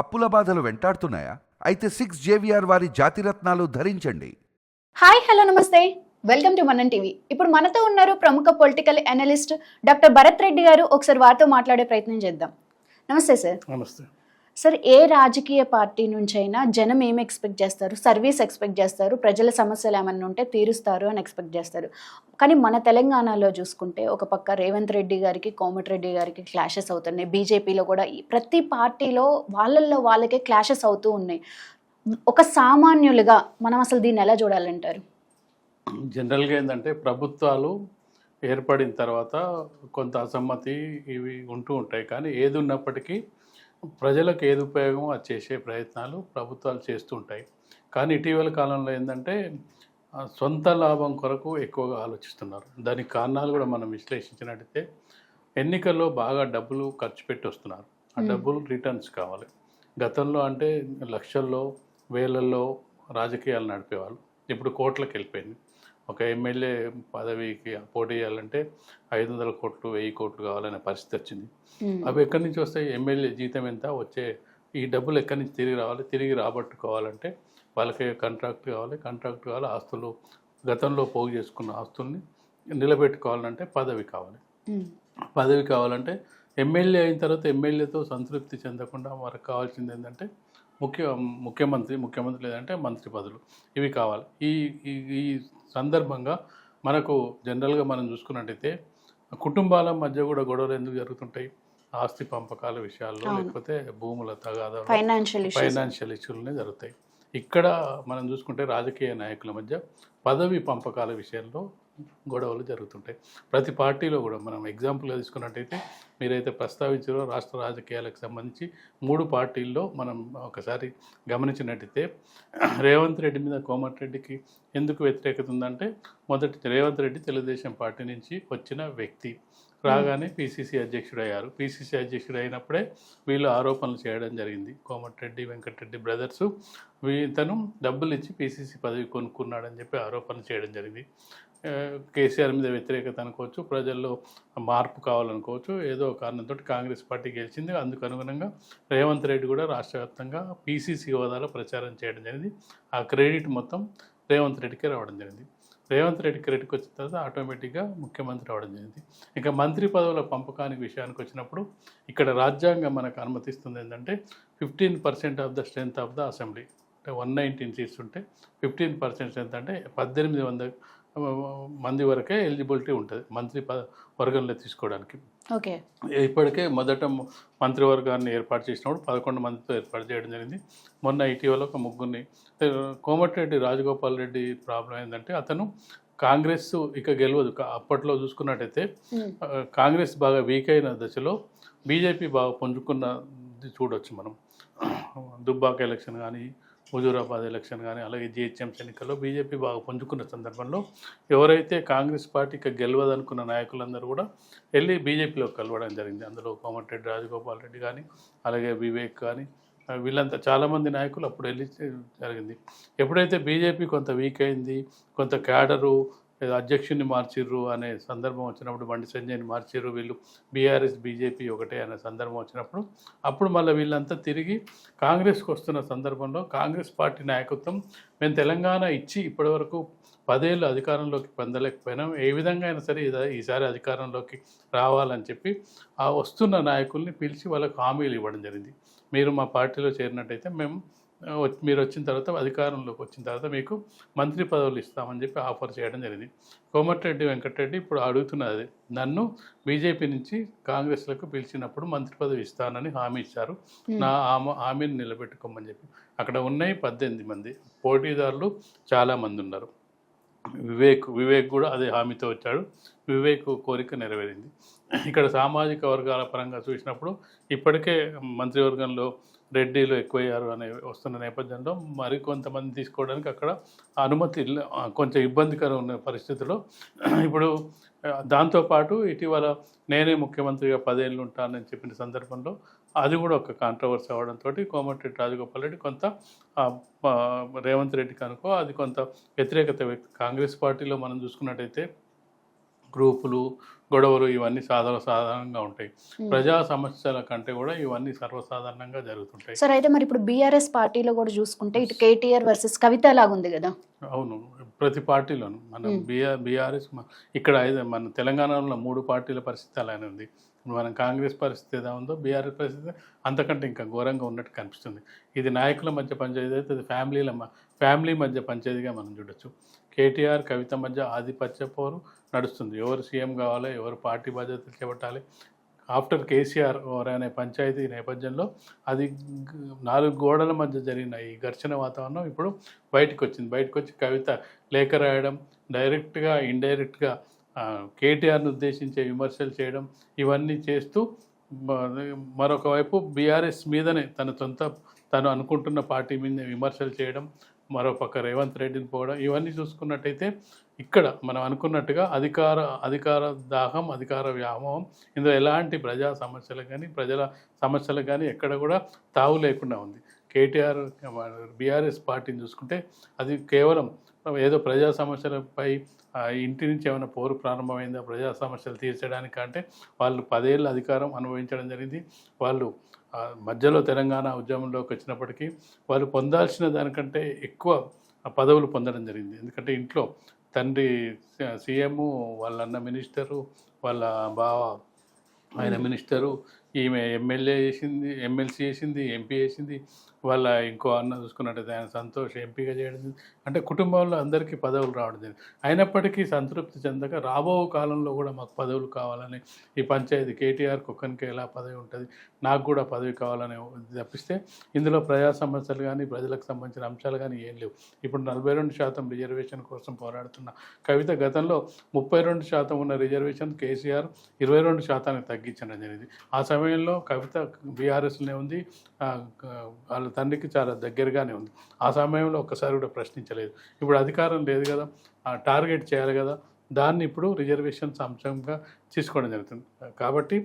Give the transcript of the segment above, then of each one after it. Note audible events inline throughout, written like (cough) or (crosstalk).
అప్పుల బాధలు వెంటాడుతున్నాయా? అయితే సిక్స్ జేవిఆర్ వారి జాతిరత్నాలు ధరించండి. హాయ్ హలో నమస్తే. Welcome to Manan TV. ఇప్పుడు మనతో ఉన్నారు ప్రముఖ political analyst doctor Bharath Reddy గారు. ఒకసారి వారితో మాట్లాడే ప్రయత్నం చేద్దాం. నమస్తే సార్. నమస్తే. సార్ ఏ రాజకీయ పార్టీ నుంచైనా జనం ఏమి ఎక్స్పెక్ట్ చేస్తారు? సర్వీస్ ఎక్స్పెక్ట్ చేస్తారు. ప్రజల సమస్యలు ఏమన్నా ఉంటే తీరుస్తారు అని ఎక్స్పెక్ట్ చేస్తారు. కానీ మన తెలంగాణలో చూసుకుంటే ఒక పక్క రేవంత్ రెడ్డి గారికి కోమటిరెడ్డి గారికి క్లాషెస్ అవుతున్నాయి. బీజేపీలో కూడా ఈ- ప్రతి పార్టీలో వాళ్ళల్లో వాళ్ళకే క్లాషెస్ అవుతూ ఉన్నాయి. ఒక సామాన్యులుగా మనం అసలు దీన్ని ఎలా చూడాలంటారు? జనరల్గా ఏంటంటే ప్రభుత్వాలు ఏర్పడిన తర్వాత కొంత అసమ్మతి ఇవి ఉంటూ ఉంటాయి. కానీ ఏది ఉన్నప్పటికీ ప్రజలకు ఏది ఉపయోగమో అది చేసే ప్రయత్నాలు ప్రభుత్వాలు చేస్తూ ఉంటాయి కానీ ఇటీవల కాలంలో ఏంటంటే సొంత లాభం కొరకు ఎక్కువగా ఆలోచిస్తున్నారు. దానికి కారణాలు కూడా మనం విశ్లేషించినట్టయితే ఎన్నికల్లో బాగా డబ్బులు ఖర్చు పెట్టి వస్తున్నారు. ఆ. డబ్బులు రిటర్న్స్ కావాలి. గతంలో అంటే లక్షల్లో వేలల్లో రాజకీయాలు నడిపేవాళ్ళు. ఇప్పుడు కోట్లకు వెళ్ళిపోయింది. ఒక ఎమ్మెల్యే పదవికి పోటీ చేయాలంటే ఐదు వందల కోట్లు వెయ్యి కోట్లు కావాలనే పరిస్థితి వచ్చింది. అవి ఎక్కడి నుంచి వస్తాయి? ఎమ్మెల్యే జీతం ఎంత? వచ్చే ఈ డబ్బులు ఎక్కడి నుంచి తిరిగి రావాలి? తిరిగి రాబట్టుకోవాలంటే వాళ్ళకి కాంట్రాక్ట్ కావాలి కాంట్రాక్ట్ కావాలి ఆస్తులు గతంలో పోగు చేసుకున్న ఆస్తుల్ని నిలబెట్టుకోవాలంటే పదవి కావాలి. పదవి కావాలంటే ఎమ్మెల్యే అయిన తర్వాత ఎమ్మెల్యేతో సంతృప్తి చెందకుండా మనకు కావాల్సింది ఏంటంటే ముఖ్య ముఖ్యమంత్రి ముఖ్యమంత్రి లేదంటే మంత్రి పదవులు. ఇవి కావాలి. ఈ ఈ సందర్భంగా మనకు జనరల్గా మనం చూసుకున్నట్టయితే కుటుంబాల మధ్య కూడా గొడవలు ఎందుకు జరుగుతుంటాయి? ఆస్తి పంపకాల విషయాల్లో. లేకపోతే భూముల తగాదాలు ఫైనాన్షియల్ ఇష్యూస్ ఫైనాన్షియల్ ఇష్యూలనే జరుగుతాయి. ఇక్కడ మనం చూసుకుంటే రాజకీయ నాయకుల మధ్య పదవి పంపకాల విషయంలో గొడవలు జరుగుతుంటాయి. ప్రతి పార్టీలో కూడా మనం ఎగ్జాంపుల్గా తీసుకున్నట్టయితే మీరైతే ప్రస్తావించారో రాష్ట్ర రాజకీయాలకు సంబంధించి మూడు పార్టీల్లో మనం ఒకసారి గమనించినట్టయితే రేవంత్ రెడ్డి మీద కోమటిరెడ్డికి ఎందుకు వ్యతిరేకత ఉందంటే మొదటి రేవంత్ రెడ్డి తెలుగుదేశం పార్టీ నుంచి వచ్చిన వ్యక్తి. రాగానే పిసిసి అధ్యక్షుడు అయ్యారు పిసిసి అధ్యక్షుడు అయినప్పుడే వీళ్ళు ఆరోపణలు చేయడం జరిగింది. కోమటిరెడ్డి వెంకటరెడ్డి బ్రదర్స్ ఇతను డబ్బులు ఇచ్చి పిసిసి పదవి కొనుక్కున్నాడని చెప్పి ఆరోపణలు చేయడం జరిగింది. కేసీఆర్ మీద వ్యతిరేకత అనుకోవచ్చు ప్రజల్లో మార్పు కావాలనుకోవచ్చు ఏదో కారణంతో కాంగ్రెస్ పార్టీ గెలిచింది. అందుకు అనుగుణంగా రేవంత్ రెడ్డి కూడా రాష్ట్ర వ్యాప్తంగా పీసీసీ హోదాలో ప్రచారం చేయడం జరిగింది. ఆ క్రెడిట్ మొత్తం రేవంత్ రెడ్డికే రావడం జరిగింది. రేవంత్ రెడ్డి క్రెడిట్కి వచ్చిన తర్వాత ఆటోమేటిక్గా ముఖ్యమంత్రి అవడం జరిగింది. ఇంకా మంత్రి పదవుల పంపకానికి విషయానికి వచ్చినప్పుడు ఇక్కడ రాజ్యాంగం మనకు అనుమతిస్తుంది ఏంటంటే fifteen percent of the strength of the assembly. అంటే వన్ నైన్టీన్ సీట్స్ ఉంటే ఫిఫ్టీన్ పర్సెంట్ స్ట్రెంత్ అంటే పద్దెనిమిది వంద మంది వరకే ఎలిజిబిలిటీ ఉంటుంది. మంత్రి ప వర్గంలో తీసుకోవడానికి. ఓకే. ఇప్పటికే మొదట మంత్రివర్గాన్ని ఏర్పాటు చేసినప్పుడు పదకొండు మందితో ఏర్పాటు చేయడం జరిగింది. మొన్న ఇటీవల ఒక ముగ్గురిని. కోమటిరెడ్డి రాజగోపాల్ రెడ్డి ప్రాబ్లం ఏంటంటే అతను కాంగ్రెస్ ఇక గెలవదు. అప్పట్లో చూసుకున్నట్టయితే కాంగ్రెస్ బాగా వీక్ అయిన దశలో బీజేపీ బాగా పుంజుకున్నది చూడొచ్చు మనం. దుబ్బాక ఎలక్షన్ కానీ హుజూరాబాద్ ఎలక్షన్ కానీ అలాగే జిహెచ్ఎంసీ ఎన్నికల్లో బీజేపీ బాగా పుంజుకున్న సందర్భంలో ఎవరైతే కాంగ్రెస్ పార్టీకి గెలవదనుకున్న నాయకులందరూ కూడా వెళ్ళి బీజేపీలో కలవడం జరిగింది. అందులో కోమటిరెడ్డి రాజగోపాల్ రెడ్డి కానీ అలాగే వివేక్ కానీ వీళ్ళంతా చాలామంది నాయకులు అప్పుడు వెళ్ళి జరిగింది. ఎప్పుడైతే బీజేపీ కొంత వీక్ అయింది కొంత క్యాడరు లేదా అధ్యక్షుడిని మార్చిర్రు అనే సందర్భం వచ్చినప్పుడు బండి సంజయ్ని మార్చిర్రు వీళ్ళు. బీఆర్ఎస్ బీజేపీ ఒకటే అనే సందర్భం వచ్చినప్పుడు అప్పుడు మళ్ళీ వీళ్ళంతా తిరిగి కాంగ్రెస్కి వస్తున్న సందర్భంలో కాంగ్రెస్ పార్టీ నాయకత్వం మేము తెలంగాణ ఇచ్చి ఇప్పటివరకు పదేళ్ళు అధికారంలోకి పొందలేకపోయినాం. ఏ విధంగా అయినా సరే ఈసారి అధికారంలోకి రావాలని చెప్పి ఆ వస్తున్న నాయకుల్ని పిలిచి వాళ్ళకు హామీలు ఇవ్వడం జరిగింది. మీరు మా పార్టీలో చేరినట్టయితే మేము మీరు వచ్చిన తర్వాత అధికారంలోకి వచ్చిన తర్వాత మీకు మంత్రి పదవులు ఇస్తామని చెప్పి ఆఫర్ చేయడం జరిగింది. కోమటిరెడ్డి వెంకటరెడ్డి ఇప్పుడు అడుగుతున్నది నన్ను బీజేపీ నుంచి కాంగ్రెస్లకు పిలిచినప్పుడు మంత్రి పదవి ఇస్తానని హామీ ఇచ్చారు. నా హామ- హామీని నిలబెట్టుకోమని చెప్పి. అక్కడ ఉన్నాయి పద్దెనిమిది మంది. పోటీదారులు చాలామంది ఉన్నారు. వివేక్ వివేక్ కూడా అదే హామీతో వచ్చాడు. వివేక్ కోరిక నెరవేరింది. ఇక్కడ సామాజిక వర్గాల పరంగా చూసినప్పుడు ఇప్పటికే మంత్రివర్గంలో రెడ్డీలు ఎక్కువయ్యారు అనే వస్తున్న నేపథ్యంలో మరి కొంతమంది తీసుకోవడానికి అక్కడ అనుమతి కొంచెం ఇబ్బందికరం ఉన్న పరిస్థితిలో (clears throat) ఇప్పుడు దాంతోపాటు ఇటీవల నేనే ముఖ్యమంత్రిగా పదేళ్ళు ఉంటానని చెప్పిన సందర్భంలో అది కూడా ఒక కాంట్రవర్సీ అవడంతో కోమటిరెడ్డి రాజగోపాల్ రెడ్డి కొంత రేవంత్ రెడ్డి కనుకో అది కొంత వ్యతిరేకత వ్యక్తి కాంగ్రెస్ పార్టీలో మనం చూసుకున్నట్టయితే గ్రూపులు గొడవలు ఇవన్నీ సాధారణ సాధారణంగా ఉంటాయి. ప్రజా సమస్యల కంటే కూడా ఇవన్నీ సర్వసాధారణంగా జరుగుతుంటాయి. సార్ అయితే మరి ఇప్పుడు బీఆర్ఎస్ పార్టీలో కూడా చూసుకుంటే ఇటు కేటీఆర్ వర్సెస్ కవిత లాగుంది కదా? అవును. ప్రతి పార్టీలోను. మన. బిఆర్ బీఆర్ఎస్ ఇక్కడ మన తెలంగాణలో మూడు పార్టీల పరిస్థితి అలానే ఉంది. మన కాంగ్రెస్ పరిస్థితి ఎలా ఉందో బీఆర్ఎస్ పరిస్థితి అంతకంటే ఇంకా ఘోరంగా ఉన్నట్టు కనిపిస్తుంది. ఇది నాయకుల మధ్య పంచాయతీ అయితే ఇది ఫ్యామిలీల ఫ్యామిలీ మధ్య పంచాయతీగా మనం చూడొచ్చు. కేటీఆర్ కవిత మధ్య ఆధిపత్య పోరు నడుస్తుంది. ఎవరు సీఎం కావాలి ఎవరు పార్టీ బాధ్యతలు చేపట్టాలి ఆఫ్టర్ కేసీఆర్ అనే పంచాయతీ నేపథ్యంలో అది నాలుగు గోడల మధ్య జరిగిన ఈ ఘర్షణ వాతావరణం ఇప్పుడు బయటకు వచ్చింది బయటకు వచ్చి కవిత లేఖ రాయడం డైరెక్ట్గా ఇండైరెక్ట్గా కేటీఆర్ను ఉద్దేశించే విమర్శలు చేయడం ఇవన్నీ చేస్తూ మరొక వైపు బీఆర్ఎస్ మీదనే తన సొంత తను అనుకుంటున్న పార్టీ మీద విమర్శలు చేయడం మరో పక్క రేవంత్ రెడ్డిని పోవడం ఇవన్నీ చూసుకున్నట్టయితే ఇక్కడ మనం అనుకున్నట్టుగా అధికార అధికార దాహం అధికార వ్యామోహం ఇందులో ఎలాంటి ప్రజా సమస్యలు కానీ ప్రజల సమస్యలు కానీ ఎక్కడ కూడా తావు లేకుండా ఉంది. కేటీఆర్ బీఆర్ఎస్ పార్టీని చూసుకుంటే అది కేవలం ఏదో ప్రజా సమస్యలపై ఇంటి నుంచి ఏమైనా పోరు ప్రారంభమైందా ప్రజా సమస్యలు తీర్చడానికి అంటే వాళ్ళు పదేళ్ళ అధికారం అనుభవించడం జరిగింది. వాళ్ళు మధ్యలో తెలంగాణ ఉద్యమంలోకి వచ్చినప్పటికీ వాళ్ళు పొందాల్సిన దానికంటే ఎక్కువ పదవులు పొందడం జరిగింది. ఎందుకంటే ఇంట్లో తండ్రి సీఎం వాళ్ళ అన్న మినిస్టరు వాళ్ళ బావ ఆయన మినిస్టరు ఈమె ఎమ్మెల్యే చేసింది ఎమ్మెల్సీ చేసింది ఎంపీ చేసింది వాళ్ళ ఇంకో అన్న చూసుకున్నట్టయితే ఆయన సంతోష్ ఎంపీగా చేయడం అంటే కుటుంబంలో అందరికీ పదవులు రావడం జరిగింది. అయినప్పటికీ సంతృప్తి చెందక రాబో కాలంలో కూడా మాకు పదవులు కావాలని ఈ పంచాయతీ కేటీఆర్ కుక్కన్కి ఎలా పదవి ఉంటుంది నాకు కూడా పదవి కావాలని తప్పిస్తే ఇందులో ప్రజా సమస్యలు కానీ ప్రజలకు సంబంధించిన అంశాలు కానీ ఏం లేవు. ఇప్పుడు నలభై రెండు శాతం రిజర్వేషన్ కోసం పోరాడుతున్న కవిత గతంలో ముప్పై రెండు శాతం ఉన్న రిజర్వేషన్ కేసీఆర్ ఇరవై రెండు శాతానికి తగ్గించడం జరిగింది. ఆ సమయం సమయంలో కవిత బీఆర్ఎస్లోనే ఉంది. వాళ్ళ తండ్రికి చాలా దగ్గరగానే ఉంది. ఆ సమయంలో ఒక్కసారి కూడా ప్రశ్నించలేదు. ఇప్పుడు అధికారం లేదు కదా ఆ, టార్గెట్ చేయాలి కదా దాన్ని ఇప్పుడు రిజర్వేషన్స్ అంశంగా తీసుకోవడం జరుగుతుంది. కాబట్టి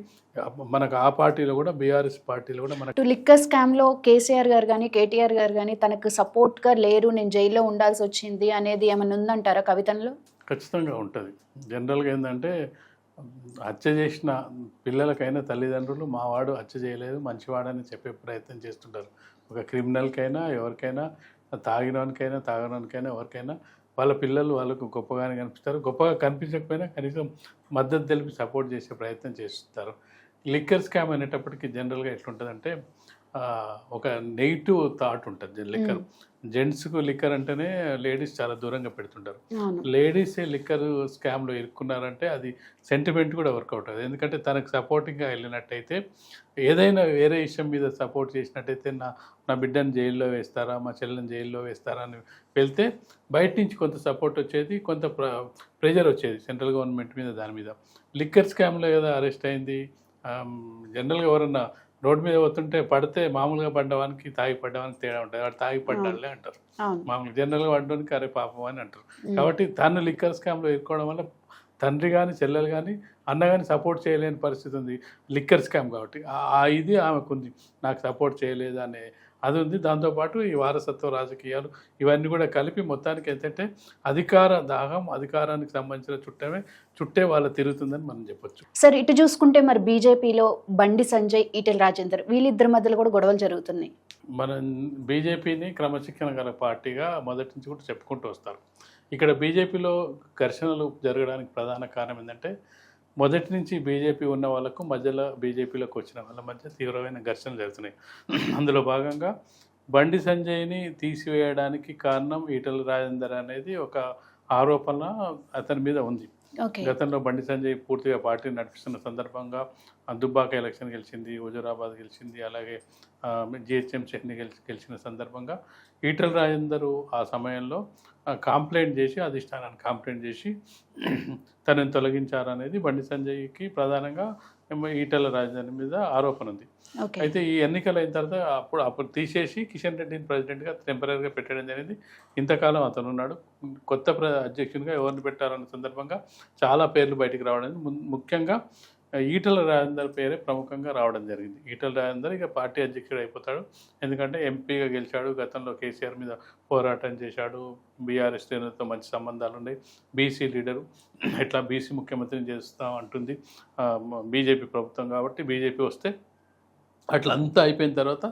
మనకు ఆ పార్టీలో కూడా బీఆర్ఎస్ పార్టీలో కూడా మనకు లిక్కర్ స్కామ్లో కేసీఆర్ గారు కానీ కేటీఆర్ గారు కానీ తనకు సపోర్ట్గా లేరు నేను జైల్లో ఉండాల్సి వచ్చింది అనేది ఏమైనా ఉందంటారా కవితలో ఖచ్చితంగా ఉంటుంది. జనరల్గా ఏంటంటే హత్య చేసిన పిల్లలకైనా తల్లిదండ్రులు మావాడు హత్య చేయలేదు మంచివాడని చెప్పే ప్రయత్నం చేస్తుంటారు. ఒక క్రిమినల్కైనా ఎవరికైనా తాగినవానికైనా తాగడానికైనా ఎవరికైనా వాళ్ళ పిల్లలు వాళ్ళకు గొప్పగానే కనిపిస్తారు. గొప్పగా కనిపించకపోయినా కనీసం మద్దతు తెలిపి సపోర్ట్ చేసే ప్రయత్నం చేస్తారు. లిక్కర్ స్కామ్ అనేటప్పటికి జనరల్గా ఎట్లుంటుందంటే ఒక నెగిటివ్ థాట్ ఉంటుంది లిక్కర్. జెంట్స్కు లిక్కర్ అంటేనే లేడీస్ చాలా దూరంగా పెడుతుంటారు. లేడీస్ లిక్కర్ స్కామ్లో ఇరుక్కున్నారంటే అది సెంటిమెంట్ కూడా వర్కౌట్ అవుతుంది ఎందుకంటే తనకు సపోర్టింగ్గా వెళ్ళినట్టయితే ఏదైనా వేరే విషయం మీద సపోర్ట్ చేసినట్టయితే నా నా బిడ్డను జైల్లో వేస్తారా మా చెల్లెని జైల్లో వేస్తారా అని వెళ్తే బయట నుంచి కొంత సపోర్ట్ వచ్చేది కొంత ప్ర ప్రెజర్ వచ్చేది సెంట్రల్ గవర్నమెంట్ మీద దాని మీద. లిక్కర్ స్కామ్లో కదా అరెస్ట్ అయింది జనరల్గా ఎవరన్నా రోడ్డు మీద పోతుంటే పడితే మామూలుగా పడ్డవానికి తాగి పడ్డవానికి తేడా ఉంటుంది. వాడు తాగి పడ్డాలే అంటారు. మామూలుగా జనరల్గా పడ్డానికి అరే పాపం అని అంటారు. కాబట్టి తను లిక్కర్ స్కామ్లో ఇరుక్కోవడం వల్ల తండ్రి కానీ చెల్లెలు కానీ అన్న కానీ సపోర్ట్ చేయలేని పరిస్థితి ఉంది. లిక్కర్ స్కామ్ కాబట్టి ఆ- ఆ ఇది ఆమెకు ఉంది నాకు సపోర్ట్ చేయలేదు అనే అది ఉంది. దాంతోపాటు ఈ వారసత్వ రాజకీయాలు ఇవన్నీ కూడా కలిపి మొత్తానికి ఏంటంటే అధికార దాహం అధికారానికి సంబంధించిన చుట్టమే చుట్టే వాళ్ళ తిరుగుతుందని మనం చెప్పొచ్చు. సార్ ఇటు చూసుకుంటే మరి బీజేపీలో బండి సంజయ్ ఈటెల రాజేందర్ వీళ్ళిద్దరి మధ్యలో కూడా గొడవలు జరుగుతున్నాయి. మనం బీజేపీని క్రమశిక్షణ గల పార్టీగా మొదటి నుంచి కూడా చెప్పుకుంటూ వస్తారు. ఇక్కడ బీజేపీలో ఘర్షణలు జరగడానికి ప్రధాన కారణం ఏంటంటే మొదటి నుంచి బీజేపీ ఉన్న వాళ్ళకు మధ్యలో బీజేపీలోకి వచ్చిన వాళ్ళ మధ్య తీవ్రమైన ఘర్షణలు జరుగుతున్నాయి. అందులో భాగంగా బండి సంజయ్ని తీసివేయడానికి కారణం ఈటల రాజేందర్ అనేది ఒక ఆరోపణ అతని మీద ఉంది. గతంలో బండి సంజయ్ పూర్తిగా పార్టీ నడిపిస్తున్న సందర్భంగా దుబ్బాక ఎలక్షన్ గెలిచింది హుజూరాబాద్ గెలిచింది అలాగే జిహెచ్ఎం ఎన్ని గెలిచి గెలిచిన సందర్భంగా ఈటల రాజేందరు ఆ సమయంలో కాంప్లైంట్ చేసి అధిష్టానాన్ని కాంప్లైంట్ చేసి తనని తొలగించారనేది బండి సంజయ్కి ప్రధానంగా ఈటల రాజధాని మీద ఆరోపణ ఉంది. అయితే ఈ ఎన్నికలు అయిన తర్వాత అప్పుడు అప్పుడు తీసేసి కిషన్ రెడ్డిని ప్రెసిడెంట్గా టెంపరీగా పెట్టడం జరిగింది. ఇంతకాలం అతను ఉన్నాడు. కొత్త ప్ర అధ్యక్షునిగా ఎవరిని పెట్టారన్న సందర్భంగా చాలా పేర్లు బయటికి రావడం ముఖ్యంగా ఈటల రాజేందర్ పేరే ప్రముఖంగా రావడం జరిగింది. ఈటల రాజేందర్ ఇక పార్టీ అధ్యక్షుడు అయిపోతాడు. ఎందుకంటే ఎంపీగా గెలిచాడు. గతంలో కేసీఆర్ మీద పోరాటం చేశాడు. బీఆర్ఎస్ శ్రేణులతో మంచి సంబంధాలు ఉన్నాయి. BC leader. ఇట్లా బీసీ ముఖ్యమంత్రిని చేస్తాం అంటుంది. బీజేపీ ప్రభుత్వం కాబట్టి బీజేపీ వస్తే అట్లా అంతా అయిపోయిన తర్వాత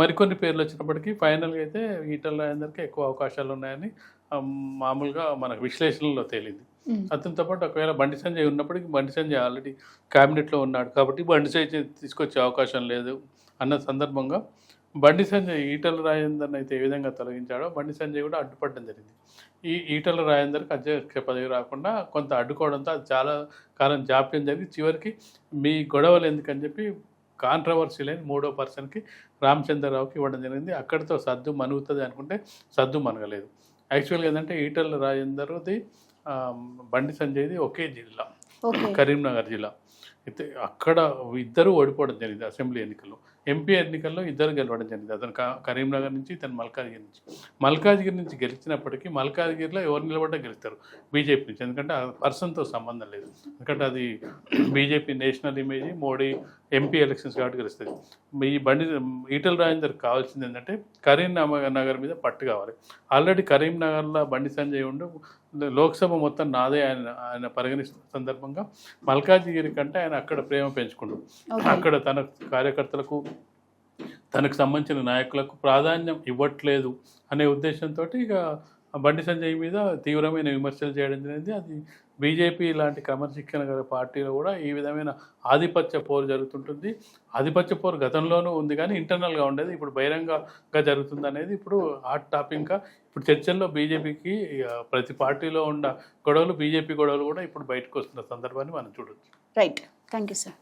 మరికొన్ని పేర్లు వచ్చినప్పటికీ ఫైనల్గా అయితే ఈటల రాజేందర్కి ఎక్కువ అవకాశాలు ఉన్నాయని మామూలుగా మనకు విశ్లేషణలో తేలింది. అతనితో పాటు ఒకవేళ బండి సంజయ్ ఉన్నప్పటికీ బండి సంజయ్ ఆల్రెడీ క్యాబినెట్లో ఉన్నాడు కాబట్టి బండి సంజయ్ తీసుకొచ్చే అవకాశం లేదు అన్న సందర్భంగా బండి సంజయ్ ఈటల రాజేందర్ని అయితే ఏ విధంగా తొలగించాడో బండి సంజయ్ కూడా అడ్డుపడడం జరిగింది. ఈ ఈటల రాజేందర్కి అధ్యక్ష పదవి రాకుండా కొంత అడ్డుకోవడంతో అది చాలా కాలం జాప్యం జరిగి చివరికి మీ గొడవలు ఎందుకని చెప్పి కాంట్రవర్సీ లేని మూడో పర్సన్కి రామచంద్రరావుకి ఇవ్వడం జరిగింది. అక్కడితో సద్దు మనుగుతుంది అనుకుంటే సద్దు మనగలేదు. యాక్చువల్గా ఏంటంటే ఈటల రాజేందర్ది బండి సంజయ్ది ఒకే జిల్లా. కరీంనగర్ జిల్లా. అయితే అక్కడ ఇద్దరు ఓడిపోవడం జరిగింది అసెంబ్లీ ఎన్నికల్లో. ఎంపీ ఎన్నికల్లో ఇద్దరు గెలవడం జరిగింది. అతను కరీంనగర్ నుంచి ఇతను మల్కాజ్గిరి నుంచి. మల్కాజ్గిరి నుంచి గెలిచినప్పటికీ మల్కాజ్గిరిలో ఎవరు నిలబడ్డా గెలుస్తారు? బీజేపీ నుంచి. ఎందుకంటే ఆ పర్సన్తో సంబంధం లేదు. ఎందుకంటే అది BJP national image Modi MP elections కాబట్టి గెలుస్తుంది ఈ బండి ఈటల రాజేందర్ కావాల్సింది ఏంటంటే కరీంనగర్ నగర్ మీద పట్టు కావాలి. ఆల్రెడీ కరీంనగర్లో బండి సంజయ్ ఉండు లోక్సభ మొత్తం నాదే ఆయన ఆయన పరిగణిస్తున్న సందర్భంగా మల్కాజ్గిరి కంటే ఆయన అక్కడ ప్రేమ పెంచుకుంటాడు ఓకే. అక్కడ తన కార్యకర్తలకు తనకు సంబంధించిన నాయకులకు ప్రాధాన్యం ఇవ్వట్లేదు అనే ఉద్దేశంతో ఇక బండి సంజయ్ మీద తీవ్రమైన విమర్శలు చేయడం జరిగింది. అది బీజేపీ లాంటి క్రమశిక్షణ గల పార్టీలో కూడా ఈ విధమైన ఆధిపత్య పోరు జరుగుతుంటుంది. ఆధిపత్య పోరు గతంలోనూ ఉంది కానీ ఇంటర్నల్గా ఉండేది ఇప్పుడు బహిరంగంగా జరుగుతుంది అనేది ఇప్పుడు హాట్ టాపిక్గా ఇప్పుడు చర్చల్లో బీజేపీకి ప్రతి పార్టీలో ఉన్న గొడవలు బీజేపీ గొడవలు కూడా ఇప్పుడు బయటకు వస్తున్న సందర్భాన్ని మనం చూడొచ్చు. రైట్. Thank you sir.